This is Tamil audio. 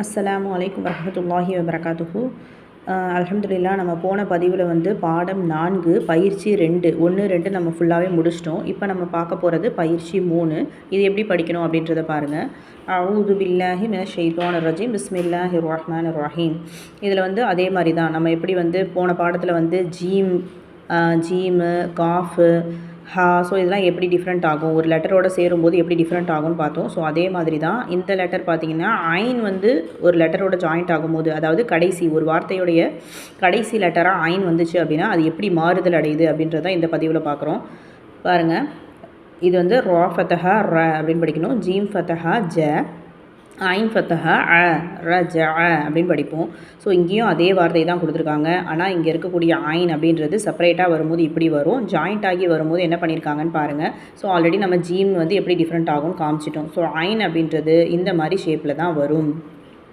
அஸ்ஸலாமு அலைக்கும் வரமத்துல்லாஹி வபரகாத்துஹு. அலமதுல்லா நம்ம போன பதிவில் வந்து பாடம் நான்கு பயிற்சி ரெண்டு. ஒன்று ரெண்டு நம்ம ஃபுல்லாகவே முடிச்சிட்டோம். இப்போ நம்ம பார்க்க போகிறது பயிற்சி மூணு. இது எப்படி படிக்கணும் அப்படின்றத பாருங்கள் அவுது பில்லாஹி மின ஷெய்தான ரஜீம். பிஸ்மில்லாஹி ரஹ்மான் ரஹீம். இதில் வந்து அதே மாதிரி தான் நம்ம எப்படி வந்து போன பாடத்தில் வந்து ஜீம் ஜீமு காஃபு ஸோ இதெல்லாம் எப்படி டிஃப்ரெண்ட் ஆகும்? ஒரு லெட்டரோட சேரும்போது எப்படி டிஃப்ரெண்ட் ஆகும்னு பார்த்தோம். ஸோ அதே மாதிரி தான் இந்த லெட்டர் பார்த்திங்கன்னா ஐன் வந்து ஒரு லெட்டரோட ஜாயிண்ட் ஆகும்போது அதாவது கடைசி ஒரு வார்த்தையுடைய கடைசி லெட்டராக ஐன் வந்துச்சு அப்படின்னா அது எப்படி மாறுதல் அடையுது அப்படின்றத இந்த பதிவில் பார்க்குறோம். பாருங்கள் இது வந்து ரா ஃபத்தஹா ர அப்படின்னு படிக்கணும். ஜீம் ஃபத்தஹா ஜ. ஐன் ஃபத்தஹா அ ர ஜ அ அப்படின்னு படிப்போம். ஸோ இங்கேயும் அதே வார்த்தை தான் கொடுத்துருக்காங்க. ஆனால் இங்கே இருக்கக்கூடிய ஐன் அப்படின்றது செப்பரேட்டாக வரும்போது இப்படி வரும். ஜாயிண்ட் ஆகி வரும்போது என்ன பண்ணியிருக்காங்கன்னு பாருங்கள் ஸோ ஆல்ரெடி நம்ம ஜீன் வந்து எப்படி டிஃப்ரெண்ட் ஆகும்னு காமிச்சிட்டோம். ஸோ ஐன் அப்படின்றது இந்த மாதிரி ஷேப்பில் தான் வரும்.